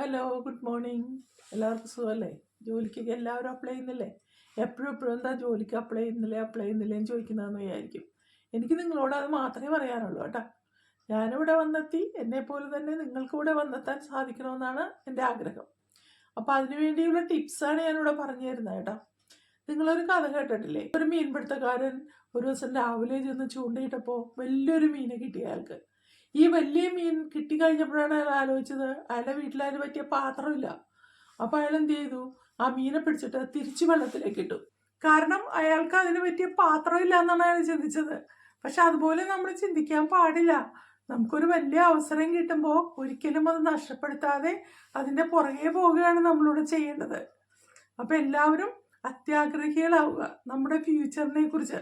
Hello good morning എല്ലാവർക്കും സുഖമല്ലേ? ജോലിക്കൊക്കെ എല്ലാവരും അപ്ലൈ ചെയ്യുന്നില്ലേ? എപ്പോഴും എപ്പോഴും എന്താ ജോലിക്ക് അപ്ലൈ ചെയ്യുന്നില്ലേ അപ്ലൈ ചെയ്യുന്നില്ലേ എന്ന് ചോദിക്കുന്നതെന്ന് വിചാരിക്കും. എനിക്ക് നിങ്ങളോട് അത് മാത്രമേ പറയാനുള്ളൂ കേട്ടോ. ഞാനിവിടെ വന്നെത്തി എന്നെപ്പോലെ തന്നെ നിങ്ങൾക്ക് ഇവിടെ വന്നെത്താൻ സാധിക്കണമെന്നാണ് എന്റെ ആഗ്രഹം. അപ്പോൾ അതിനു വേണ്ടിയുള്ള ടിപ്സാണ് ഞാനിവിടെ പറഞ്ഞു തരുന്നത് കേട്ടോ. നിങ്ങളൊരു കഥ കേട്ടിട്ടില്ലേ? ഒരു മീൻപിടുത്തക്കാരൻ ഒരു ദിവസം രാവിലെ ചെന്ന് ചൂണ്ടയിട്ടപ്പോൾ വലിയൊരു മീനെ കിട്ടിയ അയാൾക്ക്. ഈ വലിയ മീൻ കിട്ടിക്കഴിഞ്ഞപ്പോഴാണ് അയാൾ ആലോചിച്ചത്. അയാളുടെ വീട്ടിൽ അതിന് പറ്റിയ പാത്രമില്ല. അപ്പൊ അയാൾ എന്ത് ചെയ്തു? ആ മീനെ പിടിച്ചിട്ട് തിരിച്ചു വെള്ളത്തിലേക്ക് ഇട്ടു. കാരണം അയാൾക്ക് അതിന് പറ്റിയ പാത്രമില്ല എന്നാണ് അയാൾ ചിന്തിച്ചത്. പക്ഷെ അതുപോലെ നമ്മൾ ചിന്തിക്കാൻ പാടില്ല. നമുക്കൊരു വലിയ അവസരം കിട്ടുമ്പോൾ ഒരിക്കലും അത് നഷ്ടപ്പെടുത്താതെ അതിന്റെ പുറകെ പോവുകയാണ് നമ്മളിവിടെ ചെയ്യേണ്ടത്. അപ്പം എല്ലാവരും അത്യാഗ്രഹികളാവുക നമ്മുടെ ഫ്യൂച്ചറിനെ കുറിച്ച്.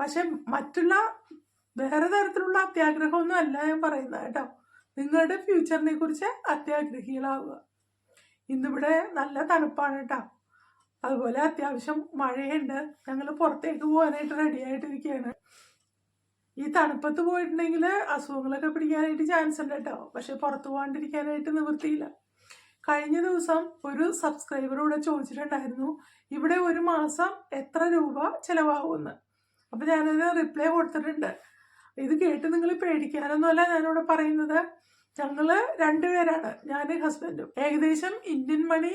പക്ഷെ മറ്റുള്ള വേറെ തരത്തിലുള്ള അത്യാഗ്രഹമൊന്നും അല്ല ഞാൻ പറയുന്നത് കേട്ടോ. നിങ്ങളുടെ ഫ്യൂച്ചറിനെ കുറിച്ച് അത്യാഗ്രഹികളാവുക. ഇന്നിവിടെ നല്ല തണുപ്പാണ് കേട്ടോ. അതുപോലെ അത്യാവശ്യം മഴയുണ്ട്. ഞങ്ങൾ പുറത്തേക്ക് പോകാനായിട്ട് റെഡി ആയിട്ടിരിക്കുകയാണ്. ഈ തണുപ്പത്ത് പോയിട്ടുണ്ടെങ്കിൽ അസുഖങ്ങളൊക്കെ പിടിക്കാനായിട്ട് ചാൻസ് ഉണ്ട് കേട്ടോ. പക്ഷെ പുറത്ത് പോകാണ്ടിരിക്കാനായിട്ട് നിവൃത്തിയില്ല. കഴിഞ്ഞ ദിവസം ഒരു സബ്സ്ക്രൈബർ ഇവിടെ ചോദിച്ചിട്ടുണ്ടായിരുന്നു ഇവിടെ ഒരു മാസം എത്ര രൂപ ചിലവാകുമെന്ന്? അപ്പൊ ഞാനൊരു റിപ്ലൈ കൊടുത്തിട്ടുണ്ട്. ഇത് കേട്ട് നിങ്ങൾ പേടിക്കാനൊന്നുമല്ല ഞാനിവിടെ പറയുന്നത്. ഞങ്ങൾ രണ്ടുപേരാണ്. ഞാൻ ഹസ്ബൻഡും ഏകദേശം ഇന്ത്യൻ മണി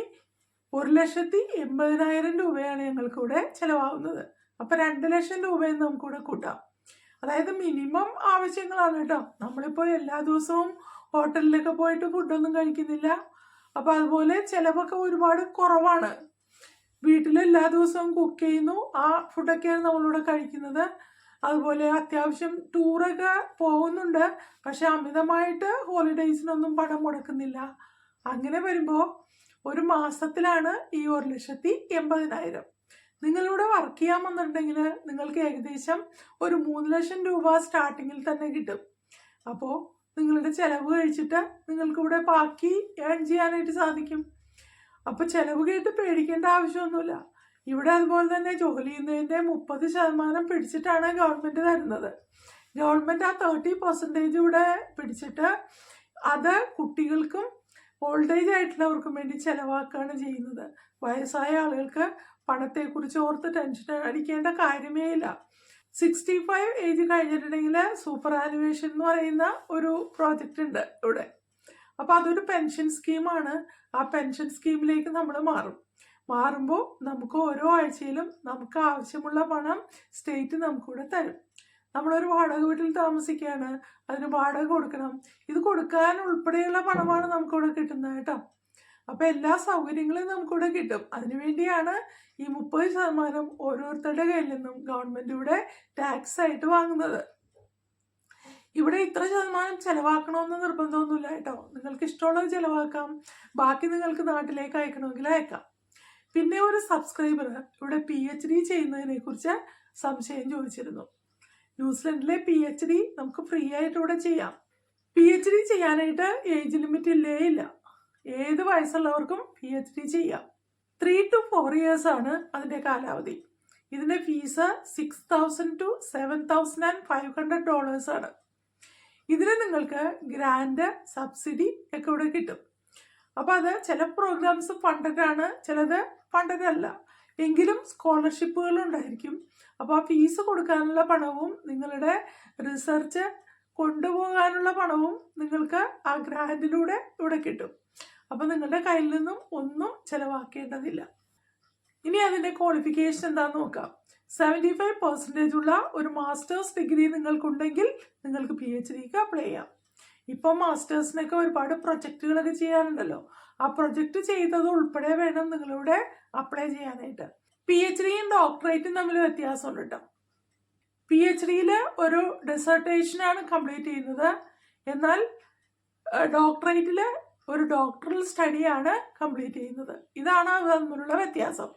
ഒരു ലക്ഷത്തി എൺപതിനായിരം രൂപയാണ് ഞങ്ങൾക്കിവിടെ ചിലവാകുന്നത്. അപ്പൊ രണ്ട് ലക്ഷം രൂപയും നമുക്കിവിടെ കൂട്ടാം. അതായത് മിനിമം ആവശ്യങ്ങളാണ് കേട്ടോ. നമ്മളിപ്പോ എല്ലാ ദിവസവും ഹോട്ടലിലൊക്കെ പോയിട്ട് ഫുഡൊന്നും കഴിക്കുന്നില്ല. അപ്പൊ അതുപോലെ ചിലവൊക്കെ ഒരുപാട് കുറവാണ്. വീട്ടിൽ എല്ലാ ദിവസവും കുക്ക് ചെയ്യുന്നു. ആ ഫുഡൊക്കെയാണ് നമ്മളിവിടെ കഴിക്കുന്നത്. അതുപോലെ അത്യാവശ്യം ടൂറൊക്കെ പോകുന്നുണ്ട്. പക്ഷെ അമിതമായിട്ട് ഹോളിഡേയ്സിനൊന്നും പണം മുടക്കുന്നില്ല. അങ്ങനെ വരുമ്പോൾ ഒരു മാസത്തിലാണ് ഈ ഒരു ലക്ഷത്തി എൺപതിനായിരം. നിങ്ങളിവിടെ വർക്ക് ചെയ്യാമെന്നുണ്ടെങ്കിൽ നിങ്ങൾക്ക് ഏകദേശം ഒരു മൂന്ന് ലക്ഷം രൂപ സ്റ്റാർട്ടിങ്ങിൽ തന്നെ കിട്ടും. അപ്പോൾ നിങ്ങളുടെ ചിലവ് കഴിച്ചിട്ട് നിങ്ങൾക്ക് ഇവിടെ ബാക്കി ഏൺ ചെയ്യാനായിട്ട് സാധിക്കും. അപ്പോൾ ചിലവ് കേട്ട് പേടിക്കേണ്ട ആവശ്യമൊന്നുമില്ല. ഇവിടെ അതുപോലെ തന്നെ ജോലി ചെയ്യുന്നതിന്റെ മുപ്പത് ശതമാനം പിടിച്ചിട്ടാണ് ഗവൺമെന്റ് തരുന്നത്. ഗവൺമെന്റ് ആ തേർട്ടി പെർസെന്റേജ് ഇവിടെ പിടിച്ചിട്ട് അത് കുട്ടികൾക്കും ഓൾഡ് ഏജ് ആയിട്ടുള്ളവർക്കും വേണ്ടി ചിലവാക്കുകയാണ് ചെയ്യുന്നത്. വയസ്സായ ആളുകൾക്ക് പണത്തെക്കുറിച്ച് ഓർത്ത് ടെൻഷൻ അടിക്കേണ്ട കാര്യമേ ഇല്ല. സിക്സ്റ്റി ഫൈവ് ഏജ് കഴിഞ്ഞിട്ടുണ്ടെങ്കിൽ സൂപ്പർ ആനുവേഷൻ എന്ന് പറയുന്ന ഒരു പ്രോജക്റ്റ് ഉണ്ട് ഇവിടെ. അപ്പോൾ അതൊരു പെൻഷൻ സ്കീമാണ് ആ പെൻഷൻ സ്കീമിലേക്ക് നമ്മൾ മാറും. മാറുമ്പോൾ നമുക്ക് ഓരോ ആഴ്ചയിലും നമുക്ക് ആവശ്യമുള്ള പണം സ്റ്റേറ്റ് നമുക്കിവിടെ തരും. നമ്മളൊരു വാടക വീട്ടിൽ താമസിക്കുകയാണ് അതിന് വാടക കൊടുക്കണം. ഇത് കൊടുക്കാൻ ഉൾപ്പെടെയുള്ള പണമാണ് നമുക്കിവിടെ കിട്ടുന്നത് കേട്ടോ. അപ്പൊ എല്ലാ സൗകര്യങ്ങളും നമുക്കിവിടെ കിട്ടും. അതിനുവേണ്ടിയാണ് ഈ മുപ്പത് ശതമാനം ഓരോരുത്തരുടെ കയ്യിൽ നിന്നും ഗവൺമെന്റ് ഇവിടെ ടാക്സ് ആയിട്ട് വാങ്ങുന്നത്. ഇവിടെ ഇത്ര ശതമാനം ചെലവാക്കണമെന്ന് നിർബന്ധമൊന്നുമില്ല കേട്ടോ. നിങ്ങൾക്ക് ഇഷ്ടമുള്ളത് ചിലവാക്കാം. ബാക്കി നിങ്ങൾക്ക് നാട്ടിലേക്ക് അയക്കണമെങ്കിൽ അയക്കാം. പിന്നെ ഒരു സബ്സ്ക്രൈബർ ഇവിടെ പി എച്ച് ഡി ചെയ്യുന്നതിനെ കുറിച്ച് സംശയം ചോദിച്ചിരുന്നു. ന്യൂസിലൻഡിലെ പി എച്ച് ഡി നമുക്ക് ഫ്രീ ആയിട്ട് ഇവിടെ ചെയ്യാം. പി എച്ച് ഡി ചെയ്യാനായിട്ട് ഏജ് ലിമിറ്റ് ഇല്ലേ ഇല്ല. ഏത് വയസ്സുള്ളവർക്കും പി എച്ച് ഡി ചെയ്യാം. ത്രീ ടു ഫോർ ഇയേഴ്സ് ആണ് അതിന്റെ കാലാവധി. ഇതിന്റെ fees six thousand to seven thousand and five hundred dollars ആണ്. ഇതിന് നിങ്ങൾക്ക് ഗ്രാൻഡ് സബ്സിഡി ഒക്കെ ഇവിടെ കിട്ടും. അപ്പോൾ അത് ചില പ്രോഗ്രാംസ് ഫണ്ടഡ് ആണ്. ചിലത് ഫണ്ടഡ് അല്ല എങ്കിലും സ്കോളർഷിപ്പുകൾ ഉണ്ടായിരിക്കും. അപ്പോൾ ആ ഫീസ് കൊടുക്കാനുള്ള പണവും നിങ്ങളുടെ റിസർച്ച് കൊണ്ടുപോകാനുള്ള പണവും നിങ്ങൾക്ക് ആ ഗ്രാൻഡിലൂടെ ഇവിടെ കിട്ടും. അപ്പോൾ നിങ്ങളുടെ കയ്യിൽ നിന്നും ഒന്നും ചിലവാക്കേണ്ടതില്ല. ഇനി അതിന്റെ ക്വാളിഫിക്കേഷൻ എന്താണെന്ന് നോക്കാം. സെവന്റി ഫൈവ് പെർസെന്റേജ് ഉള്ള ഒരു മാസ്റ്റേഴ്സ് ഡിഗ്രി നിങ്ങൾക്കുണ്ടെങ്കിൽ നിങ്ങൾക്ക് പി എച്ച് ഡിക്ക് അപ്ലൈ ചെയ്യാം. ഇപ്പം മാസ്റ്റേഴ്സിനൊക്കെ ഒരുപാട് പ്രൊജക്റ്റുകളൊക്കെ ചെയ്യാറുണ്ടല്ലോ ആ പ്രൊജക്റ്റ് ചെയ്തത് ഉൾപ്പെടെ വേണം നിങ്ങളിവിടെ അപ്ലൈ ചെയ്യാനായിട്ട്. പി എച്ച് ഡിയും ഡോക്ടറേറ്റും തമ്മിൽ വ്യത്യാസമുണ്ട് കേട്ടോ പി എച്ച് ഡിയിൽ ഒരു ഡിസർട്ടേഷനാണ് കംപ്ലീറ്റ് ചെയ്യുന്നത്. എന്നാൽ ഡോക്ടറേറ്റിൽ ഒരു ഡോക്ടറൽ സ്റ്റഡിയാണ് കംപ്ലീറ്റ് ചെയ്യുന്നത്. ഇതാണ് തമ്മിലുള്ള വ്യത്യാസം.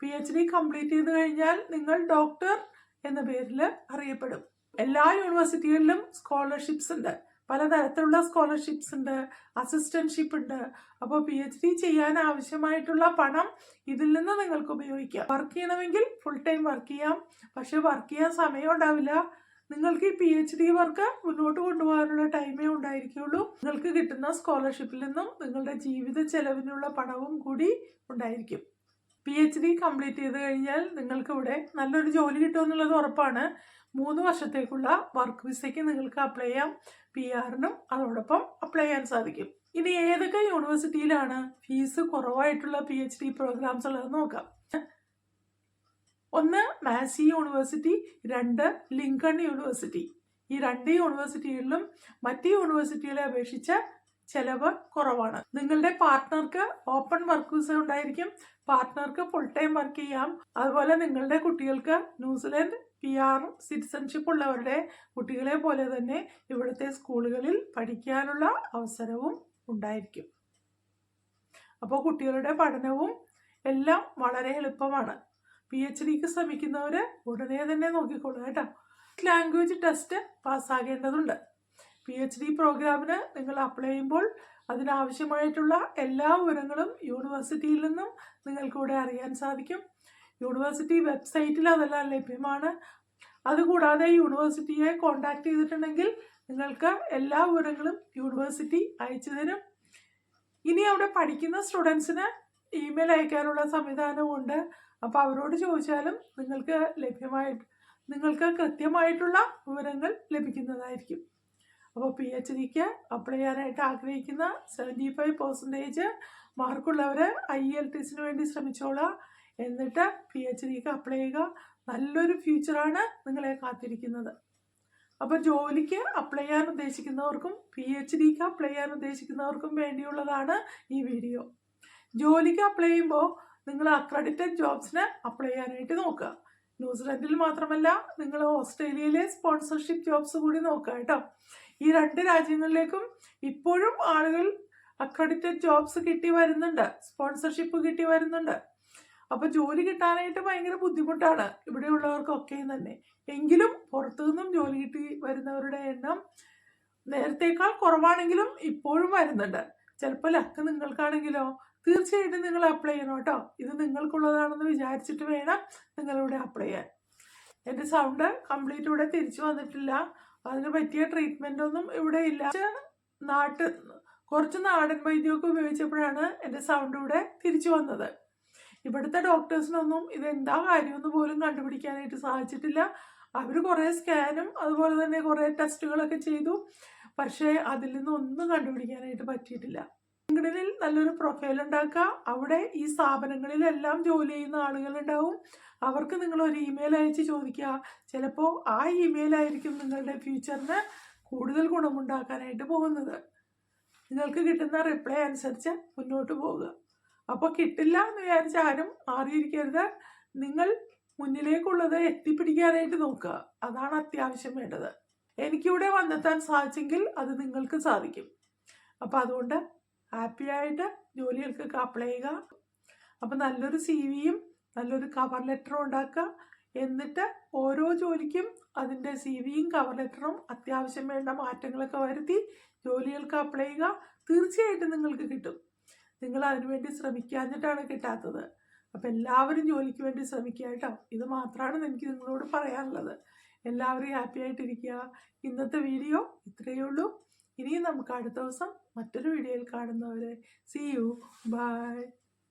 പി എച്ച് ഡി കംപ്ലീറ്റ് ചെയ്ത് കഴിഞ്ഞാൽ നിങ്ങൾ ഡോക്ടർ എന്ന പേരിൽ അറിയപ്പെടും. എല്ലാ യൂണിവേഴ്സിറ്റികളിലും സ്കോളർഷിപ്സ് ഉണ്ട്. പലതരത്തിലുള്ള സ്കോളർഷിപ്സ് ഉണ്ട് അസിസ്റ്റൻഷിപ്പ് ഉണ്ട്. അപ്പോൾ പി എച്ച് ഡി ചെയ്യാൻ ആവശ്യമായിട്ടുള്ള പണം ഇതിൽ നിന്ന് നിങ്ങൾക്ക് ഉപയോഗിക്കാം. വർക്ക് ചെയ്യണമെങ്കിൽ ഫുൾ ടൈം വർക്ക് ചെയ്യാം. പക്ഷേ വർക്ക് ചെയ്യാൻ സമയം ഉണ്ടാവില്ല. നിങ്ങൾക്ക് ഈ പി എച്ച് ഡി വർക്ക് മുന്നോട്ട് കൊണ്ടുപോകാനുള്ള ടൈമേ ഉണ്ടായിരിക്കുള്ളൂ. നിങ്ങൾക്ക് കിട്ടുന്ന സ്കോളർഷിപ്പിൽ നിന്നും നിങ്ങളുടെ ജീവിത ചെലവിനുള്ള പണവും കൂടി ഉണ്ടായിരിക്കും. പി എച്ച് ഡി കംപ്ലീറ്റ് ചെയ്ത് കഴിഞ്ഞാൽ നിങ്ങൾക്കിവിടെ നല്ലൊരു ജോലി കിട്ടുമെന്നുള്ളത് ഉറപ്പാണ്. മൂന്ന് വർഷത്തേക്കുള്ള വർക്ക് വിസയ്ക്ക് നിങ്ങൾക്ക് അപ്ലൈ ചെയ്യാം. പി ആറിനും അതോടൊപ്പം അപ്ലൈ ചെയ്യാൻ സാധിക്കും. ഇനി ഏതൊക്കെ യൂണിവേഴ്സിറ്റിയിലാണ് ഫീസ് കുറവായിട്ടുള്ള പി എച്ച് ഡി പ്രോഗ്രാംസ് ഉള്ളത് നോക്കാം. ഒന്ന് മാസി യൂണിവേഴ്സിറ്റി രണ്ട് ലിങ്കൺ യൂണിവേഴ്സിറ്റി ഈ രണ്ട് യൂണിവേഴ്സിറ്റികളിലും മറ്റ് യൂണിവേഴ്സിറ്റികളെ അപേക്ഷിച്ച് ചെലവ് കുറവാണ്. നിങ്ങളുടെ പാർട്ട്ണർക്ക് ഓപ്പൺ വർക്ക് വിസ ഉണ്ടായിരിക്കും. പാർട്ട്ണർക്ക് ഫുൾ ടൈം വർക്ക് ചെയ്യാം. അതുപോലെ നിങ്ങളുടെ കുട്ടികൾക്ക് ന്യൂസിലൻഡ് പി ആർ സിറ്റിസൺഷിപ്പ് ഉള്ളവരുടെ കുട്ടികളെ പോലെ തന്നെ ഇവിടുത്തെ സ്കൂളുകളിൽ പഠിക്കാനുള്ള അവസരവും ഉണ്ടായിരിക്കും. അപ്പോൾ കുട്ടികളുടെ പഠനവും എല്ലാം വളരെ എളുപ്പമാണ്. പി എച്ച് ഡിക്ക് ശ്രമിക്കുന്നവർ ഉടനെ തന്നെ നോക്കിക്കോളൂ കേട്ടോ. ലാംഗ്വേജ് ടെസ്റ്റ് പാസ്സാകേണ്ടതുണ്ട്. പി എച്ച് ഡി പ്രോഗ്രാമിന് നിങ്ങൾ അപ്ലൈ ചെയ്യുമ്പോൾ അതിനാവശ്യമായിട്ടുള്ള എല്ലാ വിവരങ്ങളും യൂണിവേഴ്സിറ്റിയിൽ നിന്നും നിങ്ങൾക്കിവിടെ അറിയാൻ സാധിക്കും. യൂണിവേഴ്സിറ്റി വെബ്സൈറ്റിൽ അതെല്ലാം ലഭ്യമാണ്. അതുകൂടാതെ യൂണിവേഴ്സിറ്റിയെ കോൺടാക്ട് ചെയ്തിട്ടുണ്ടെങ്കിൽ നിങ്ങൾക്ക് എല്ലാ വിവരങ്ങളും യൂണിവേഴ്സിറ്റി അയച്ചു തരും. ഇനി അവിടെ പഠിക്കുന്ന സ്റ്റുഡൻസിന് ഇമെയിൽ അയക്കാനുള്ള സംവിധാനമുണ്ട് അപ്പോൾ അവരോട് ചോദിച്ചാലും നിങ്ങൾക്ക് ലഭ്യമായിട്ട് നിങ്ങൾക്ക് കൃത്യമായിട്ടുള്ള വിവരങ്ങൾ ലഭിക്കുന്നതായിരിക്കും. അപ്പോൾ പി എച്ച് ഡിക്ക് അപ്ലൈ ചെയ്യാനായിട്ട് ആഗ്രഹിക്കുന്ന സെവന്റി ഫൈവ് പെർസെന്റേജ് മാർക്കുള്ളവർ ഐ എൽ ടി സിന് വേണ്ടി ശ്രമിച്ചോളാം. എന്നിട്ട് പി എച്ച് ഡിക്ക് അപ്ലൈ ചെയ്യുക. നല്ലൊരു ഫ്യൂച്ചറാണ് നിങ്ങളെ കാത്തിരിക്കുന്നത്. അപ്പോൾ ജോലിക്ക് അപ്ലൈ ചെയ്യാൻ ഉദ്ദേശിക്കുന്നവർക്കും പി എച്ച് ഡിക്ക് അപ്ലൈ ചെയ്യാൻ ഉദ്ദേശിക്കുന്നവർക്കും വേണ്ടിയുള്ളതാണ് ഈ വീഡിയോ ജോലിക്ക് അപ്ലൈ ചെയ്യുമ്പോൾ നിങ്ങൾ അക്രഡിറ്റഡ് ജോബ്സിന് അപ്ലൈ ചെയ്യാനായിട്ട് നോക്കുക. ന്യൂസിലൻഡിൽ മാത്രമല്ല നിങ്ങൾ ഓസ്ട്രേലിയയിലെ സ്പോൺസർഷിപ്പ് ജോബ്സ് കൂടി നോക്കുക കേട്ടോ. ഈ രണ്ട് രാജ്യങ്ങളിലേക്കും ഇപ്പോഴും ആളുകൾ അക്രഡിറ്റഡ് ജോബ്സ് കിട്ടി വരുന്നുണ്ട്. സ്പോൺസർഷിപ്പ് കിട്ടി വരുന്നുണ്ട്. അപ്പോൾ ജോലി കിട്ടാനായിട്ട് ഭയങ്കര ബുദ്ധിമുട്ടാണ്. ഇവിടെയുള്ളവർക്കൊക്കെ തന്നെ. എങ്കിലും പുറത്തു നിന്നും ജോലി കിട്ടി വരുന്നവരുടെ എണ്ണം നേരത്തേക്കാൾ കുറവാണെങ്കിലും ഇപ്പോഴും വരുന്നുണ്ട്. ചിലപ്പോൾ ലക്ക് നിങ്ങൾക്കാണെങ്കിലോ തീർച്ചയായിട്ടും നിങ്ങൾ അപ്ലൈ ചെയ്യണം കേട്ടോ. ഇത് നിങ്ങൾക്കുള്ളതാണെന്ന് വിചാരിച്ചിട്ട് വേണം നിങ്ങളിവിടെ അപ്ലൈ ചെയ്യാൻ. എന്റെ സൗണ്ട് കംപ്ലീറ്റ് ഇവിടെ തിരിച്ചു വന്നിട്ടില്ല. അതിന് പറ്റിയ ട്രീറ്റ്മെന്റ് ഒന്നും ഇവിടെ ഇല്ല. നാട്ട് കുറച്ച് നാടൻ വൈദ്യമൊക്കെ ഉപയോഗിച്ചപ്പോഴാണ് എന്റെ സൗണ്ട് ഇവിടെ തിരിച്ചു വന്നത്. ഇവിടുത്തെ ഡോക്ടേഴ്സിനൊന്നും ഇതെന്താ കാര്യമെന്ന് പോലും കണ്ടുപിടിക്കാനായിട്ട് സാധിച്ചിട്ടില്ല. അവർ കുറേ സ്കാനും അതുപോലെ തന്നെ കുറേ ടെസ്റ്റുകളൊക്കെ ചെയ്തു. പക്ഷേ അതിൽ നിന്നൊന്നും കണ്ടുപിടിക്കാനായിട്ട് പറ്റിയിട്ടില്ല. ലിങ്ക്ഡിനിൽ നല്ലൊരു പ്രൊഫൈൽ ഉണ്ടാക്കുക അവിടെ ഈ സ്ഥാപനങ്ങളിലെല്ലാം ജോലി ചെയ്യുന്ന ആളുകളുണ്ടാവും. അവർക്ക് നിങ്ങൾ ഒരു ഇമെയിൽ അയച്ച് ചോദിക്കുക. ചിലപ്പോൾ ആ ഇമെയിൽ ആയിരിക്കും നിങ്ങളുടെ ഫ്യൂച്ചറിന് കൂടുതൽ ഗുണമുണ്ടാക്കാനായിട്ട് പോകുന്നത്. നിങ്ങൾക്ക് കിട്ടുന്ന റിപ്ലൈ അനുസരിച്ച് മുന്നോട്ട് പോകുക അപ്പോൾ കിട്ടില്ല എന്ന് വിചാരിച്ച് ആരും മാറിയിരിക്കരുത്. നിങ്ങൾ മുന്നിലേക്കുള്ളത് എത്തിപ്പിടിക്കാനായിട്ട് നോക്കുക. അതാണ് അത്യാവശ്യം വേണ്ടത്. എനിക്കിവിടെ വന്നെത്താൻ സാധിച്ചെങ്കിൽ അത് നിങ്ങൾക്ക് സാധിക്കും. അപ്പോൾ അതുകൊണ്ട് ഹാപ്പി ആയിട്ട് ജോലികൾക്കൊക്കെ അപ്ലൈ ചെയ്യുക. അപ്പോൾ നല്ലൊരു സി വിയും നല്ലൊരു കവർ ലെറ്ററും ഉണ്ടാക്കുക. എന്നിട്ട് ഓരോ ജോലിക്കും അതിന്റെ സി വിയും കവർ ലെറ്ററും അത്യാവശ്യം വേണ്ട മാറ്റങ്ങളൊക്കെ വരുത്തി ജോലികൾക്ക് അപ്ലൈ ചെയ്യുക. തീർച്ചയായിട്ടും നിങ്ങൾക്ക് കിട്ടും. നിങ്ങൾ അതിനുവേണ്ടി ശ്രമിക്കാഞ്ഞിട്ടാണ് കിട്ടാത്തത്. അപ്പോൾ എല്ലാവരും ജോലിക്ക് വേണ്ടി ശ്രമിക്കുക കേട്ടോ. ഇത് മാത്രമാണ് എനിക്ക് നിങ്ങളോട് പറയാനുള്ളത്. എല്ലാവരും ഹാപ്പി ആയിട്ടിരിക്കുക. ഇന്നത്തെ വീഡിയോ ഇത്രയേ ഉള്ളൂ. ഇനിയും നമുക്ക് അടുത്ത ദിവസം മറ്റൊരു വീഡിയോയിൽ കാണുന്നവരെ. C U by